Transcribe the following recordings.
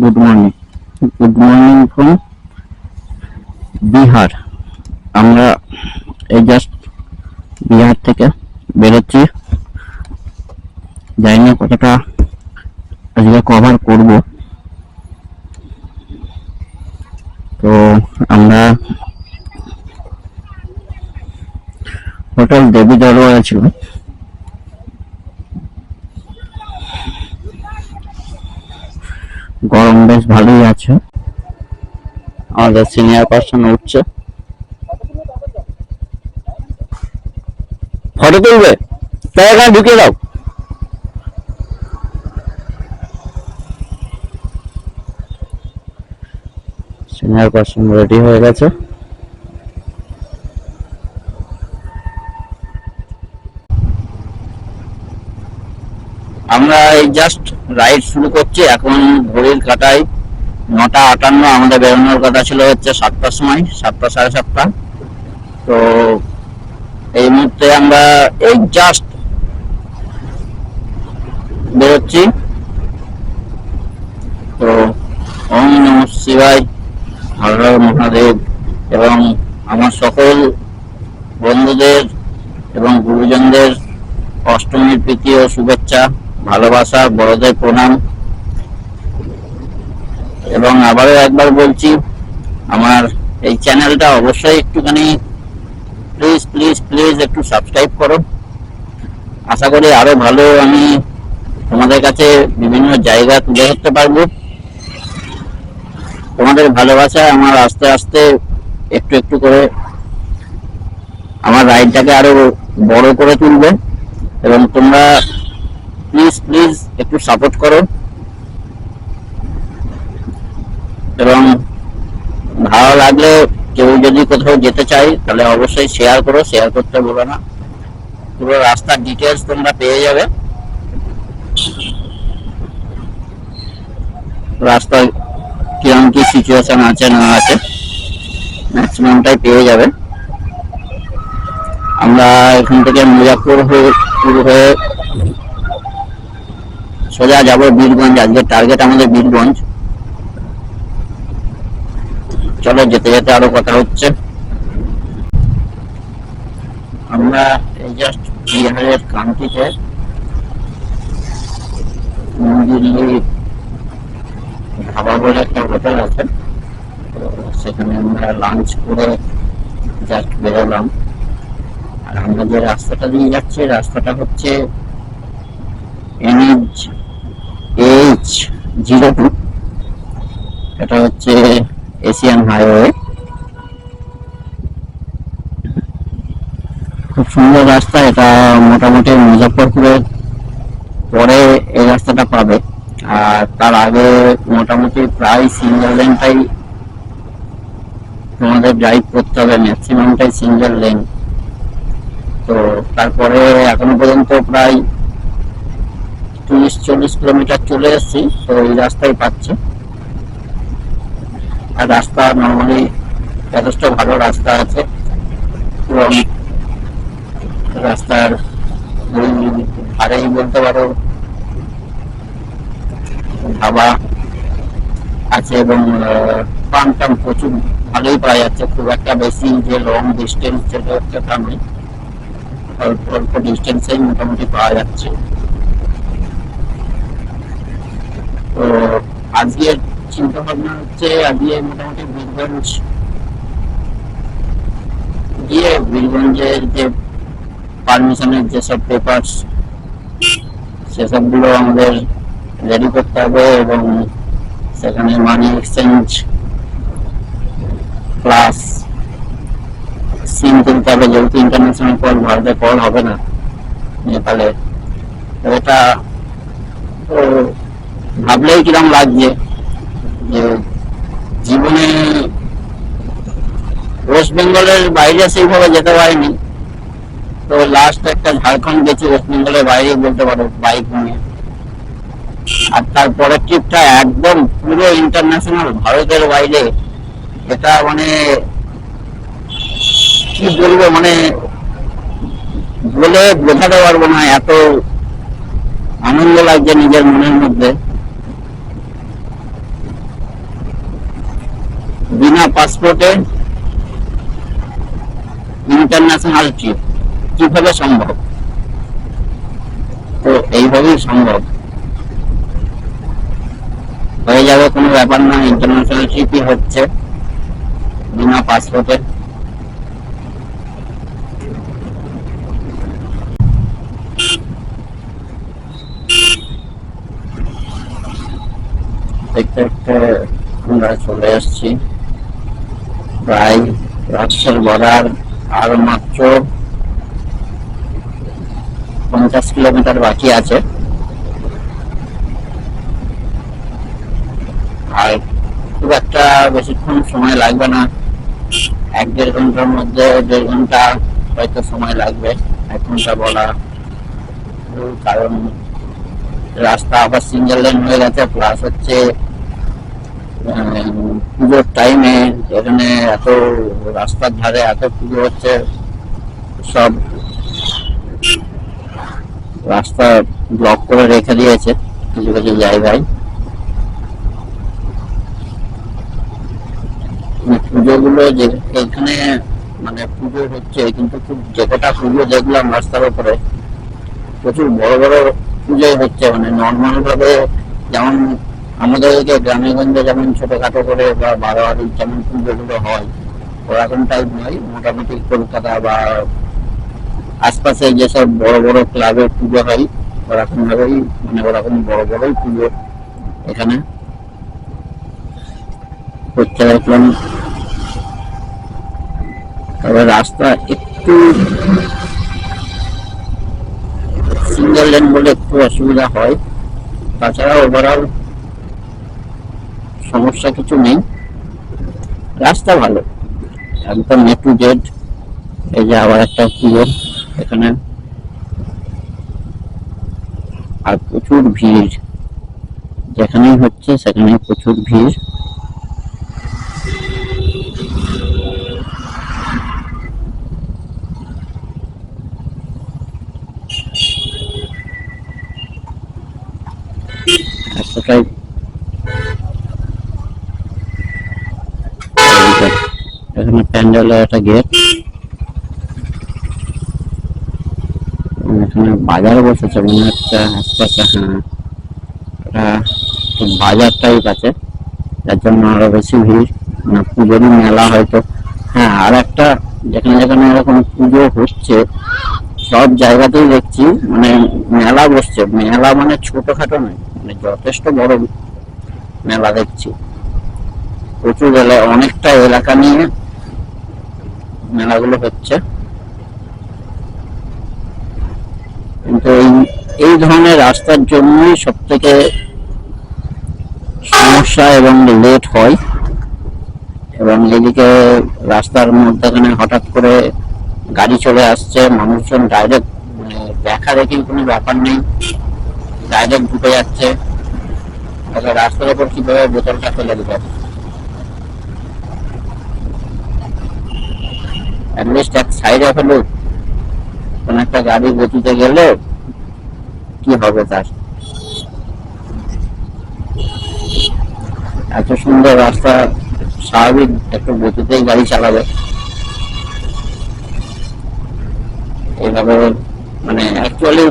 Good morning good morning from Bihar আমরা এই just Bihar থেকে বেরোচ্ছি। জানি না কতটা আজকে কভার করব। তো আমরা হোটেল দেবী দরবার ছিল গরম বেশ ভালোই আছে। আমাদের সিনিয়র পার্সন উঠছে। ফটো তুলবে? তাই এখানে ঢুকিয়ে দাও। সিনিয়র পার্সন রেডি হয়ে গেছে। আমরা এই জাস্ট রাইড শুরু করছি। এখন ঘড়ির কাটায় নটা আটান্ন। আমাদের বেরোনোর কথা ছিল হচ্ছে সাতটার সময়, সাতটা সাড়ে সাতটা। তো এই মুহূর্তে আমরা এই জাস্ট বেরোচ্ছি। তো ওম নম শিবায় হর মহাদেব এবং আমার সকল বন্ধুদের এবং গুরুজনদের অষ্টমীর প্রীতি ও শুভেচ্ছা। ভালোবাসা, বড়দের প্রণাম। এবং আবারও একবার বলছি, আমার এই চ্যানেলটা অবশ্যই একটুখানি প্লিজ প্লিজ প্লিজ একটু সাবস্ক্রাইব করো। আশা করি আরও ভালো আমি তোমাদের কাছে বিভিন্ন জায়গা তুলে ধরতে পারব। তোমাদের ভালোবাসা আমার আস্তে আস্তে একটু একটু করে আমার রাইডটাকে আরও বড় করে তুলবে। এবং তোমরা প্লিজ প্লিজ একটু সাপোর্ট করো। এবং ভালো লাগলে কেউ যদি কোথাও যেতে চাই তাহলে অবশ্যই শেয়ার করো শেয়ার করতে বলো না। পুরো রাস্তার ডিটেলস তোমরা পেয়ে যাবে। রাস্তায় কিরম কি সিচুয়েশন আছে, না আছে ম্যাক্সিমামটাই পেয়ে যাবে। আমরা এখান থেকে মুজাফর হয়ে শুরু হয়ে সোজা যাব বীরগঞ্জ, আজকে টার্গেট আমাদের বীরগঞ্জ। চলো যেতে যেতে আরও কথা হচ্ছে। আমরা এই জাস্ট বিহারের দিল্লি ধাবা বলে একটা হোটেল আছে। সেখানে আমরা লাঞ্চ করে জাস্ট বেরোলাম। আর আমরা যে রাস্তাটা দিয়ে যাচ্ছি, রাস্তাটা হচ্ছে এনএইচ এইচ জিরো টু। এটা হচ্ছে এশিয়ান হাইওয়ে। খুব সুন্দর রাস্তা, এটা মোটামুটি মুজফ্ফরপুরের পরে এই রাস্তাটা পাবে। আর তার আগে মোটামুটি প্রায় সিঙ্গেল লেনটাই তোমাদের ড্রাইভ করতে হবে ম্যাক্সিমামটাই সিঙ্গেল লেন। তো তারপরে এখনও পর্যন্ত প্রায় তিরিশ চল্লিশ কিলোমিটার চলে এসেছি, তো এই রাস্তায় পাচ্ছি। আর রাস্তা নর্মালি যথেষ্ট ভালো রাস্তা আছে। এবং রাস্তার ধারেই বলতে পারো ধাবা আছে এবং পান টান প্রচুর ভালোই পাওয়া যাচ্ছে। খুব একটা বেশি যে লং ডিস্টেন্স যেটা হচ্ছে তা নেই অল্প অল্প ডিস্টেন্সেই মোটামুটি পাওয়া যাচ্ছে। তো আজকের চিন্তা ভাবনা হচ্ছে, আজকে মোটামুটি বীরগঞ্জ গিয়ে বীরগঞ্জের যে পারমিশনের যেসব পেপারস সেসবগুলো আমাদের রেডি করতে হবে এবং সেখানে মানি এক্সচেঞ্জ প্লাস সিম তুলতে হবে, যেহেতু ইন্টারন্যাশনাল কল ভারতে কল হবে না, নেপালে। এটা ভাবলেই কিরম লাগছে যে জীবনে ওয়েস্ট বেঙ্গলের বাইরে সেইভাবে যেতে পারিনি। তো লাস্ট একটা ঝাড়খণ্ড গেছি, ওয়েস্ট বেঙ্গলের বাইরে বলতে পারো বাইক নিয়ে। আর তারপরের ট্রিপটা একদম পুরো ইন্টারন্যাশনাল ভারতের বাইরে। এটা মানে কি বলব মানে বলে বোঝাতে পারব না, এত আনন্দ লাগছে নিজের মনের মধ্যে। পাসপোর্টে ইন্টারন্যাশনাল ট্রিপ কীভাবে সম্ভব? তো এইভাবেই সম্ভব। হয়ে যাবে কোনো ব্যাপার না ইন্টারন্যাশনাল ট্রিপই হচ্ছে, বিনা পাসপোর্টে। দেখতে দেখতে আমরা চলে আসছি। প্রায় রাজশাল বর্ডার আর মাত্র পঞ্চাশ কিলোমিটার বাকি আছে। আর খুব একটা বেশিক্ষণ সময় লাগবে না। এক দেড় ঘণ্টার মধ্যে দেড় ঘণ্টা হয়তো সময় লাগবে, এক ঘণ্টা বলা কারণ রাস্তা আবার সিঙ্গেল লেন হয়ে গেছে প্লাস হচ্ছে পুজোর টাইমে এখানে এত রাস্তার ধারে এত পুজো হচ্ছে, সব রাস্তা ব্লক করে রেখে দিয়েছে কিছু কিছু জায়গায়। পুজোগুলো যে এখানে মানে পুজো হচ্ছে, কিন্তু খুব যে কটা পুজো দেখলাম রাস্তার উপরে, প্রচুর বড় বড় পুজো হচ্ছে। মানে নর্মাল ভাবে যেমন আমাদের যে গ্রামে গঞ্জে যেমন ছোটখাটো করে বা বারো বারোয়ারির যেমন পুজোগুলো হয়, ওরকম টাইপ নয়। মোটামুটি কলকাতা বা আশপাশে যেসব বড় বড় ক্লাবের পুজো হয়, ওরকম ভাবেই মানে ওরকম বড় বড়ই পুজো এখানে। হচ্ছে দেখলাম তবে রাস্তা একটু সিঙ্গেল লেন বলে একটু অসুবিধা হয়। তাছাড়া ওভারঅল সমস্যা কিছু নেই। রাস্তা ভালো। একদম এ টু জেড এই যে আবার একটা পুজো এখানে। আর প্রচুর ভিড়। যেখানেই হচ্ছে সেখানে প্রচুর ভিড়। রাস্তাটাই এখানে প্যান্ডেলের একটা গেট। এখানে বাজার বসেছে, মনে হচ্ছে আশপাশে হ্যাঁ। এটা বাজার টাইপ আছে, যার জন্য আরও বেশি ভিড়। না পুজোরই মেলা হয়তো। হ্যাঁ আর একটা যেখানে যেখানে এরকম পুজো হচ্ছে, সব জায়গাতেই দেখছি মানে মেলা বসছে। মেলা মানে ছোটখাটো নয় মানে যথেষ্ট বড় মেলা দেখছি। প্রচুর এলা- অনেকটা এলাকা নিয়ে মেলাগুলো হচ্ছে। কিন্তু এই ধরনের রাস্তার জন্যই সব থেকে সমস্যা এবং লেট হয়। এবং এদিকে রাস্তার মধ্যখানে হঠাৎ করে গাড়ি চলে আসছে, মানুষজন ডাইরেক্ট মানে দেখা দেখি কোনো ব্যাপার নেই ডাইরেক্ট ঢুকে যাচ্ছে। রাস্তার উপর কীভাবে বোতলটা ফেলে দিবে? অ্যাটলিস্ট এক সাইডে ফেলুক কোন একটা গাড়ি গতিতে গেলে কি হবে তার? এত সুন্দর রাস্তা, স্বাভাবিক একটু গতিতেই গাড়ি চালাবে। এইভাবে মানে অ্যাকচুয়ালি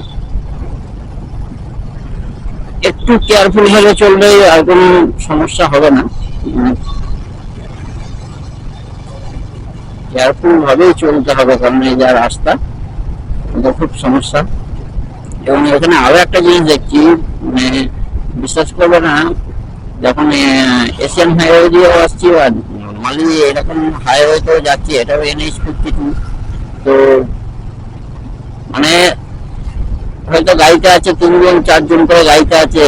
একটু কেয়ারফুল ভাবে চললে আর কোনো সমস্যা হবে না। কেয়ারফুল ভাবেই চলতে হবে কারণ এই যা রাস্তা, এটা খুব সমস্যা। এবং এখানে আরও একটা জিনিস দেখছি মানে বিশ্বাস করবে না, যখন এশিয়ান হাইওয়ে দিয়ে আসছি, আর নর্মালি এরকম হাইওয়েতেও যাচ্ছি, এটাও এনএইচ ফিফটি টু তো মানে হয়তো গাড়িতে আছে তিনজন, চারজন করে গাড়িতে আছে,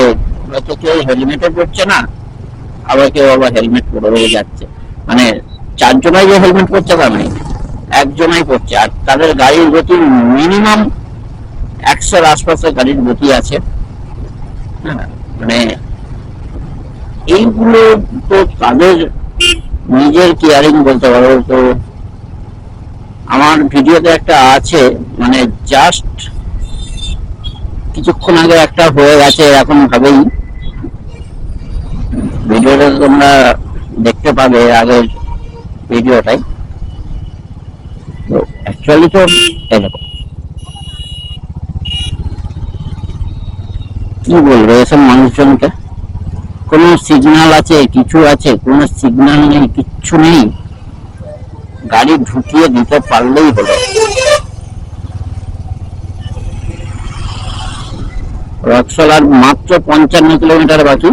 হয়তো কেউ হেলমেটও পরছে না, আবার কেউ আবার হেলমেট পরে যাচ্ছে। মানে চারজনাই যে হেলমেট পরছে তা নয় একজনাই পড়ছে আর তাদের গাড়ির গতি মিনিমাম একশোর আশপাশে গাড়ির গতি আছে। হ্যাঁ মানে এইগুলো তো তাদের নিজের কেয়ারিং বলতে পারো। তো আমার ভিডিওতে একটা আছে মানে জাস্ট কিছুক্ষণ আগে একটা হয়ে গেছে এরকম ভাবেই। ভিডিওটা তোমরা দেখতে পাবে, আগের ভিডিওটাই। তো অ্যাকচুয়ালি তো দেখো। কি বলব, এসব মানুষজনকে কোনো সিগন্যাল আছে, কিছু আছে? কোনো সিগন্যাল নেই, কিচ্ছু নেই। গাড়ি ঢুকিয়ে দিতে পারলেই হলো। রক্সল আর মাত্র পঞ্চান্ন কিলোমিটার বাকি।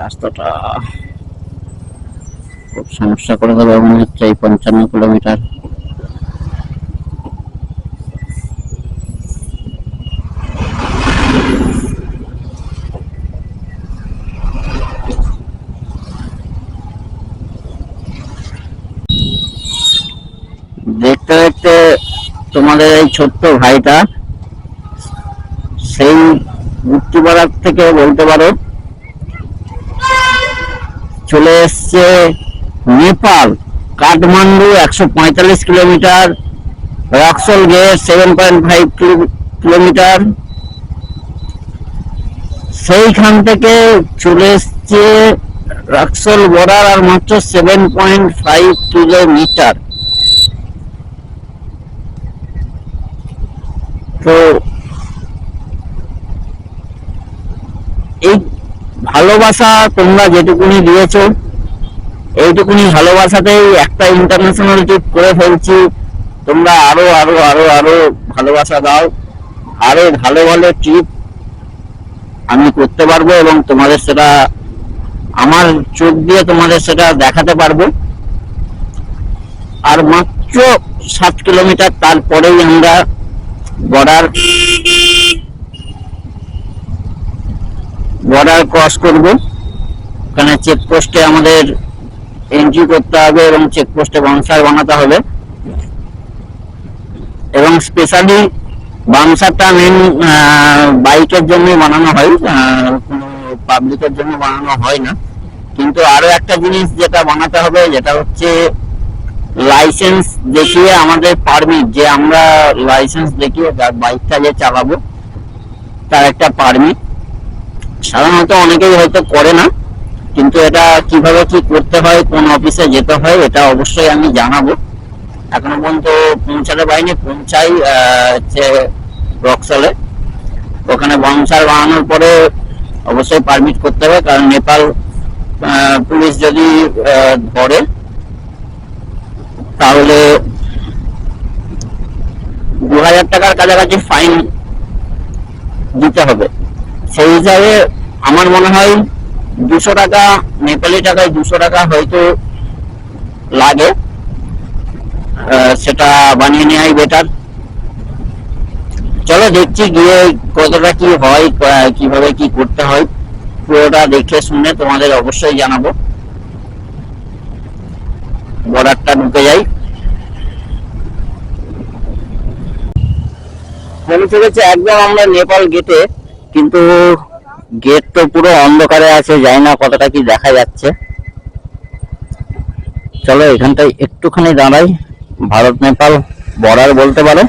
রাস্তাটা খুব সমস্যা করে দেবে মনে হচ্ছে, এই পঞ্চান্ন কিলোমিটার। দেখতে দেখতে তোমাদের এই ছোট্ট ভাইটা সেই মুক্তিপাড়ার থেকে বলতে পারো চলে এসছে নেপাল, কাঠমান্ডু একশো পঁয়তাল্লিশ kilometre, Raxaul gate seven point five kilometre. সেইখান থেকে চলে এসছে রক্সল বর্ডার আর মাত্র সেভেন পয়েন্ট ফাইভ কিলোমিটার। তো এই ভালোবাসা তোমরা যেটুকুনি দিয়েছ, এইটুকুনি ভালোবাসাতেই একটা ইন্টারন্যাশনাল ট্রিপ করে ফেলছি। তোমরা আরও আরও আরও আরও ভালোবাসা দাও। আরও ভালো ভালো ট্রিপ আমি করতে পারব এবং তোমাদের সেটা, আমার চোখ দিয়ে তোমাদের সেটা দেখাতে পারব। আর মাত্র সাত কিলোমিটার তারপরেই আমরা বর্ডার বর্ডার ক্রস করব। ওখানে চেকপোস্টে আমাদের এন্ট্রি করতে হবে এবং চেকপোস্টে বাউন্সার বানাতে হবে। এবং স্পেশালি বাউন্সারটা মেন বাইকের জন্য বানানো হয়। কোনো পাবলিকের জন্য বানানো হয় না। কিন্তু আরও একটা জিনিস যেটা বানাতে হবে, যেটা হচ্ছে লাইসেন্স দেখিয়ে আমাদের পারমিট যে আমরা লাইসেন্স দেখিয়ে বাইকটা যে চালাবো, তার একটা পারমিট সাধারণত অনেকেই হয়তো করে না, কিন্তু এটা কীভাবে কি করতে হয়, কোন অফিসে যেতে হয়, এটা অবশ্যই আমি জানাব। এখনও পর্যন্ত পৌঁছাতে পারিনি, পৌঁছাই হচ্ছে রক্সলে। ওখানে বাউন্সার বানানোর পরে অবশ্যই পারমিট করতে হবে, কারণ নেপাল পুলিশ যদি ধরে, তাহলে দু হাজার টাকার কাছাকাছি ফাইন দিতে হবে। সেই হিসাবে আমার মনে হয় দুশো টাকা, নেপালি টাকায় দুশো টাকা হয়তো লাগে। সেটা বানিয়ে নেওয়াই বেটার চলো দেখছি গিয়ে কতটা কি হয় কীভাবে কি করতে হয়। পুরোটা দেখে শুনে তোমাদের অবশ্যই জানাব। বর্ডারটা ঢুকে যাই। পৌঁছে গেছে একদম আমরা নেপাল গেটে কিন্তু গেট তো পুরো অন্ধকারে আছে, জানি না কতটা কি দেখা যাচ্ছে। চলো এখানটায় একটুখানি দাঁড়াই, ভারত, নেপাল, বর্ডার বলতে পারো।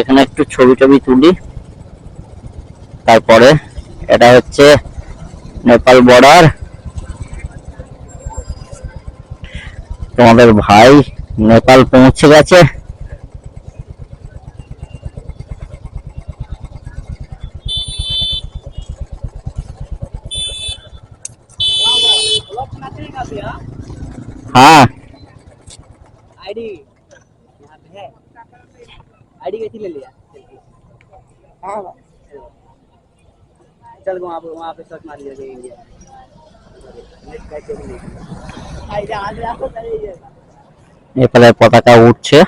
এখানে একটু ছবি টবি তুলি। তারপরে এটা হচ্ছে নেপাল বর্ডার। তোমাদের ভাই নেপাল পৌঁছে গেছে हाँ आईडी यहाँ पे है आईडी कैसी ले लिया हाँ चल वहाँ पे वहाँ पे सर्च मार लिया इंडिया नेट कैसे भी नहीं आईडी आज आपको चाहिए নেপালের পতাকা উঠছে।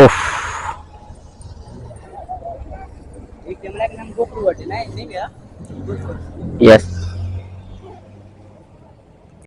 ওফ